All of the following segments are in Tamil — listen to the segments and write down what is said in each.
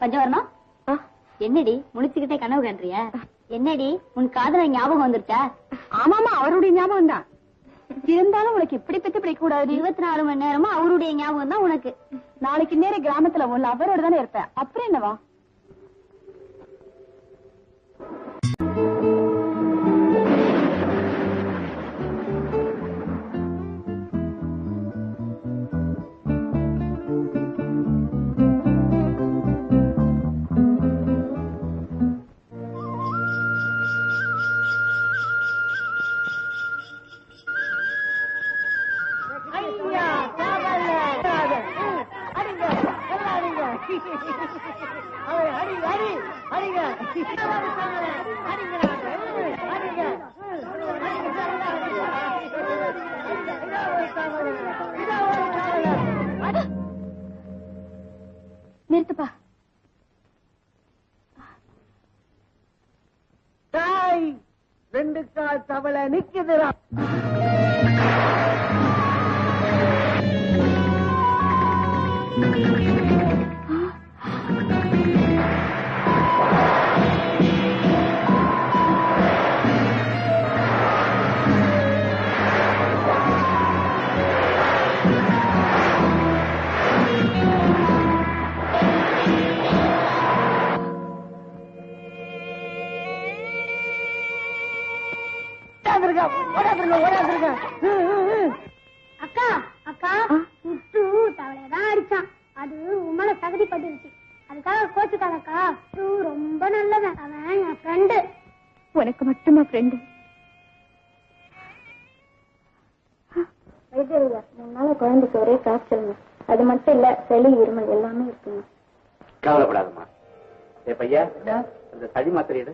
பஞ்சவரணம் என்னடி முழிச்சுக்கிட்டே கனவு கண்டுறிய என்னடி உன் காதல ஞாபகம் வந்துருச்சா? ஆமாமா அவருடைய ஞாபகம் தான் இருந்தாலும் உனக்கு இப்படி பத்தி பிடிக்க கூடாது இருபத்தி நாலு மணி நேரமும் அவருடைய ஞாபகம் தான் உனக்கு. நாளைக்கு நேர கிராமத்துல உள்ள அவரோட தானே இருப்ப. அப்புறம் என்னவா? நிறுத்துப்பா. தாய் ரெண்டு கால் தவளை நிக்குதுடா. ஓடாதுருக்கா தகுதி பட்டுருச்சு. அதுக்காக கோச்சுக்காதக்கா? முத்து ரொம்ப நல்லவன். அவன் என் ஃப்ரெண்டு உனக்கு மட்டுமா ஃப்ரெண்டு முன்னால குழந்தைக்கு ஒரே காய்ச்சலுங்க அது மட்டும் இல்ல சளி இருமல் எல்லாமே இருக்குங்க. கவலைப்படாதம்மா. ஏ பையா இந்த சளி மாத்திரை எடு.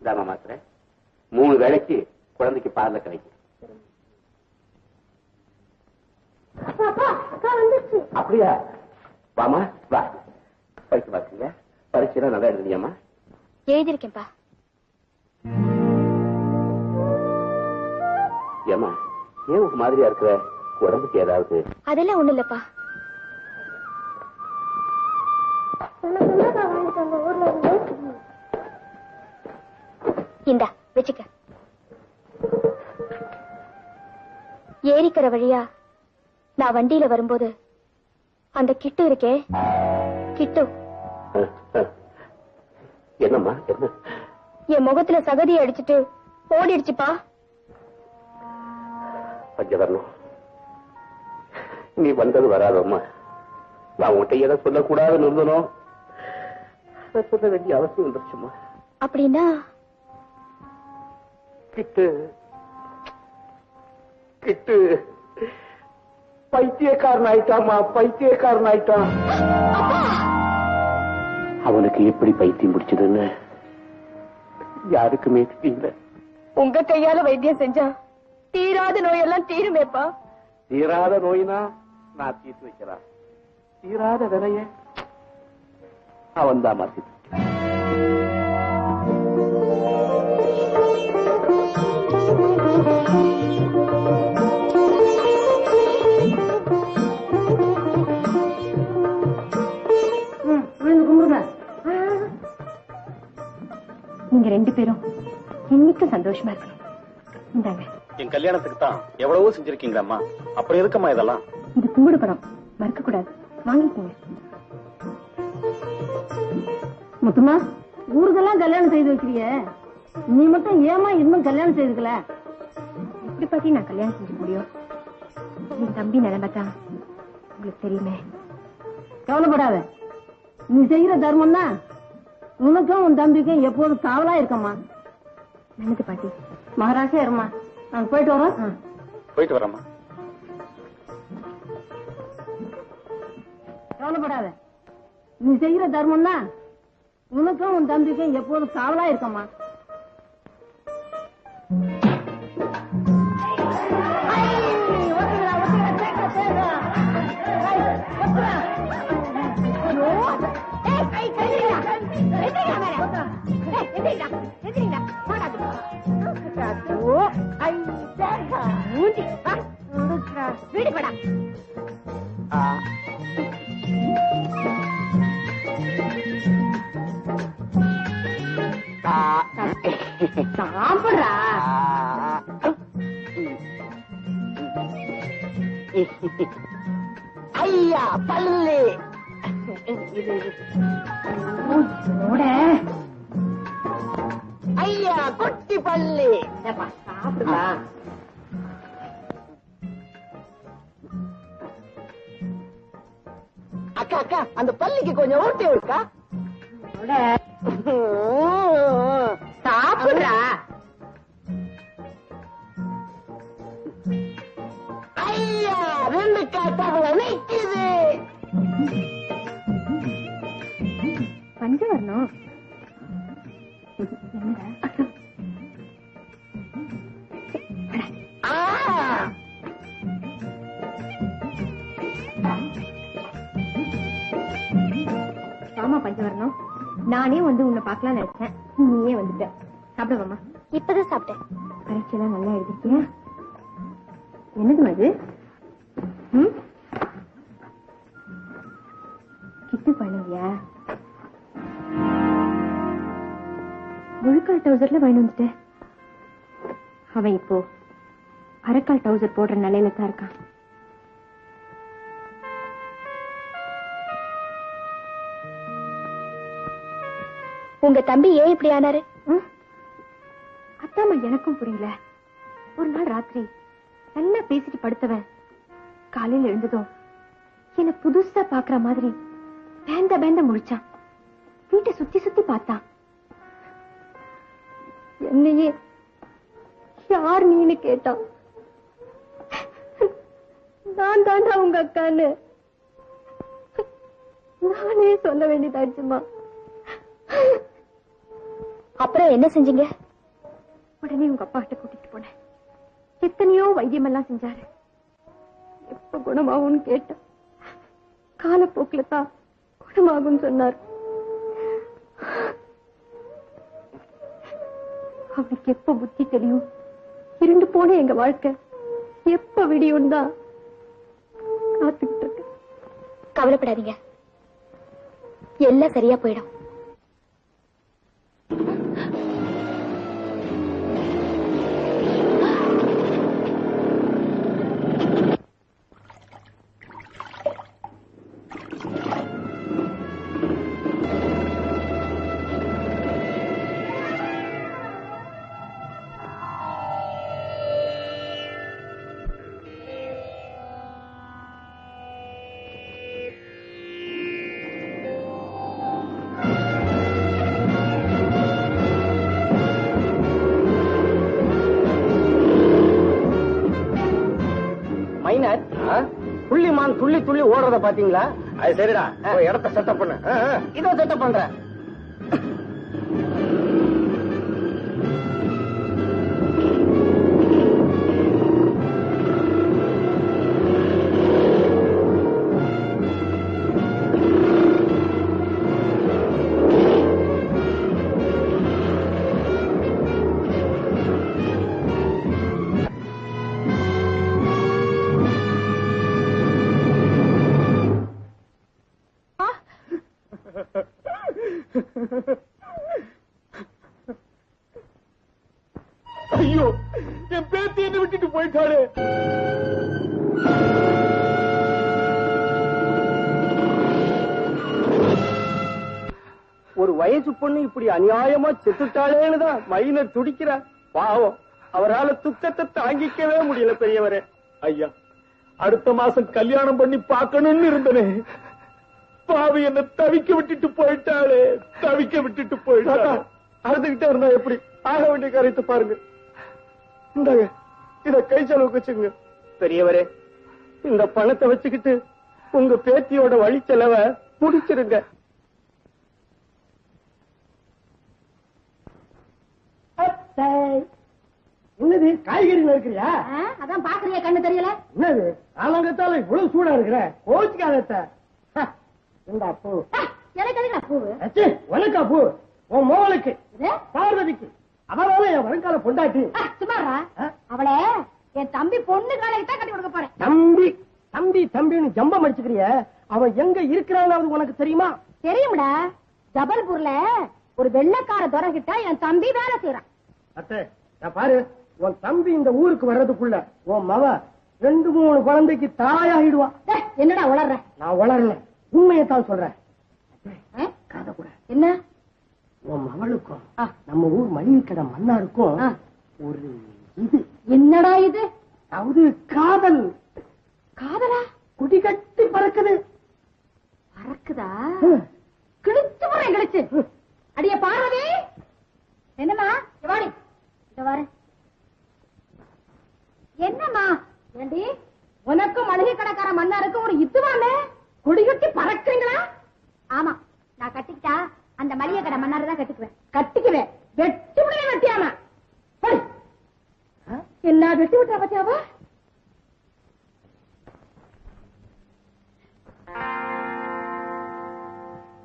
இதாம்மா மாத்திரை. மூணு வேளைக்கு குழந்தைக்கு பால்ல கிடைக்கும் அப்பா அக்கா வந்துருச்சு அப்படியா? வாமா வா. பரிசு பாக்குங்க பரிசு நல்லா எழுதுனியாமா எழுதிருக்கேன்ப்பா ஏமா ஏன் ஒரு மாதிரியா இருக்கிற? உடம்புக்கு ஏதாவது? அதெல்லாம் ஒண்ணு இல்லப்பா. இந்தா வச்சுக்க. ஏரிக்கரை வழியா நான் வண்டியில வரும்போது அந்த கிட்டு இருக்கே கிட்டு. என்னம்மா என்ன? என் முகத்துல சகதி அடிச்சிட்டு ஓடிடுச்சுப்பா. பஞ்சவர்ணம் நீ வந்தது வராதம்மா. நான் உன்கிட்ட எதை சொல்லக்கூடாதுன்னு இருந்தனும் சொல்ல வேண்டிய அவசியம் வந்துருச்சுமா அப்படின்னா? கிட்டு. கிட்டு. பைத்தியக்காரன் ஆயிட்டாமா பைத்தியக்காரன் ஆயிட்டான் அவனுக்கு எப்படி பைத்தியம் பிடிச்சதுன்னு யாருக்குமே தெரியல. உங்க கையால வைத்தியம் செஞ்சா தீராத நோயெல்லாம் தீருமேப்பா. தீராத நோயினா நான் தீர்த்து வைக்கிறான். தீராத விலைய அவன் தான் மாத்தி நீங்க ரெண்டு பேரும் இன்னைக்கும் சந்தோஷமா இந்தாங்க. என் கல்யாணத்துக்கு தான் எவ்வளவோ செஞ்சிருக்கீங்க அம்மா. அப்புறம் எதுக்கம்மா இதெல்லாம்? இது கும்பிடு படம் மறக்க கூடாது. வாங்கிக்கோங்க. முத்துமா ஊருக்கெல்லாம் கல்யாணம் செய்து வைக்கிறிய? நீ மட்டும் ஏமா இன்னும் கல்யாணம் செய்துக்கல? எப்படி பாத்தி நான் கல்யாணம் செஞ்சு முடியும்? என் தம்பி நிலைமை தான் உங்களுக்கு தெரியுமே. கவலைப்படாத. நீ செய்யற தர்மம் தான் உனக்கும் உன் தம்பிக்கும் எப்போதும் காவலா இருக்கம்மா. நல்லது பாட்டி? மகாராஜா இருமா நாங்க போயிட்டு வரோம். போயிட்டு வரேம்மா. கவலைப்படாத. நீ செய்யற தர்மம் தான் உனக்கும் உன் தம்பிக்கும் எப்போதும் காவலா இருக்கம்மா. வீடு. படா. சாப்பிடுறா. ஐயா பல்லு. இது ஐயா குட்டி பல்லு. சாப்பிடுவா அக்கா அக்கா அந்த பல்லிக்கு கொஞ்சம் ஊட்டி விடுக்கா. சாப்பிடுறா. ஐயா ரெண்டு காட்டாக நிக்குது. பஞ்சு வரணும். ஆமா பஞ்சவரணம். நானே வந்து உன்னை பார்க்கலாம் நினைச்சேன். நீயே வந்துட்ட. சாப்பிடுவாமா இப்பதான் சாப்பிட்டேன். பரீட்சைலாம் நல்லா எழுதிருக்கியா என்னது அது? கிட்டு குழந்தையா முழுக்கால் டவுசர்ல வாங்கி வந்துட்டேன். அவன் இப்போ அரைக்கால் டவுசர் போடுற நிலையில தான் இருக்கான். உங்க தம்பி ஏன் இப்படி ஆனாரு? ம்? அத்தாம்மா எனக்கும் புரியல. ஒரு நாள் ராத்திரி நல்லா பேசிட்டு படுத்தவன் காலையில எழுந்ததும் என்ன புதுசா பாக்குற மாதிரி பேந்த பேந்த முழிச்சான். வீட்டை சுத்தி சுத்தி பார்த்தான். என்னையே யார் நீன்னு கேட்டான் நான் தாண்டா உங்க அக்கான்னு. நானே சொல்ல வேண்டியதாச்சுமா அப்புறம் என்ன செஞ்சீங்க? உடனே உங்க அப்பா கிட்ட கூட்டிட்டு போனேன். எத்தனையோ வைத்தியம் எல்லாம் செஞ்சாரு. எப்ப குணமாகும்னு கேட்டேன் காலப்போக்குல தான் குணமாகும்னு சொன்னார். அவனுக்கு எப்ப புத்தி தெரியும்? இருண்டு போன எங்க வாழ்க்கை. எப்ப விடியும் தான் காத்துக்கிட்டு இருக்கு. கவலைப்படாதீங்க. எல்லாம் சரியா போயிடும். துள்ளி ஓடுறத பாத்தீங்களா? அது சரிடா. இடத்த செட்டப் பண்ணு. இதோ செட்டப் பண்றேன். ஒரு வயசு பொண்ணு இப்படி அநியாயமா செத்துட்டாளேன்னு தான் மைனர் துடிக்கிறா. பாவம். அவரால துக்கத்தை தாங்கிக்கவே முடியல பெரியவரே. ஐயா அடுத்த மாசம் கல்யாணம் பண்ணி பார்க்கணும்னு இருந்தனே. பாவி என்ன தவிக்க விட்டுட்டு போயிட்டாளே. தவிக்க விட்டுட்டு போயிட்டாளே. அழுதுகிட்டே இருந்தா எப்படி? ஆக வேண்டிய காரியத்தை பாருங்க. இந்தாங்க இத கை செலவுக்கு வச்சுங்க பெரியவரே இந்த பணத்தை வச்சுக்கிட்டு உங்க பேத்தியோட வழி செலவை முடிச்சிருங்க. என்னது காய்கறி இருக்கிறியா? அதான் பாக்குறிய கண்ணு தெரியல? என்னது ஆலங்கத்தால இவ்வளவு சூடா இருக்கிற? கோச்சுக்காதத்த. இந்த பூ. எனக்கு எதுக்கு அச்சே, உனக்கா பூ? உன் மோளுக்கு பார்வதிக்கு. அவரால என் வருங்கால பொண்டாட்டி. சுமாரா? அவளே என் தம்பி பொண்ணு காலைக்கு தான் கட்டி கொடுக்க போறேன். தம்பி தம்பி தம்பின்னு ஜம்பம் அடிச்சுக்கிறிய? அவன் எங்க இருக்கிறான்னு உனக்கு தெரியுமா? தெரியும்டா. ஜபல்பூர்ல ஒரு வெள்ளக்கார துறை கிட்ட என் தம்பி வேலை செய்யறான் அத்தை பாரு. உன் தம்பி இந்த ஊருக்கு வர்றதுக்குள்ள உன் மவ ரெண்டு மூணு குழந்தைக்கு தாயாகிடுவா. என்னடா உளர்ற? நான் வளரல உண்மையை தான் சொல்றேன்? காத கூட. என்ன? உன் மகளுக்கும் ஆ. நம்ம ஊர் மளிகை கடை மன்னாருக்கும் ஆ. ஒரு இது. என்னடா இது? அதாவது காதல். காதலா? குடி கட்டி பறக்குது? பறக்குதா கிழிச்சு போறேன் கிழிச்சு. அடிய பார்வதி. என்னம்மா? இங்க வாடி. இங்க வாரு. என்னம்மா? ஏண்டி? உனக்கும் மளிகை கடைக்கார மன்னாருக்கும் ஒரு இதுவானே கொடிகட்டி பறக்குறீங்களா? ஆமா நான் கட்டிக்கிட்டா அந்த மளிகை கடை மன்னார் தான் கட்டிக்குவேன். கட்டிக்குவேன். வெட்டி விடுவேன் வெட்டியாம. என்ன வெட்டி விட்டா பத்தியாவா?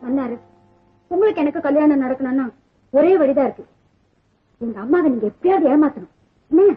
மன்னாரு உங்களுக்கு எனக்கு கல்யாணம் நடக்கணும்னா ஒரே வழிதான் இருக்கு. எங்க அம்மாவை நீங்க எப்படியாவது ஏமாத்தணும். என்ன?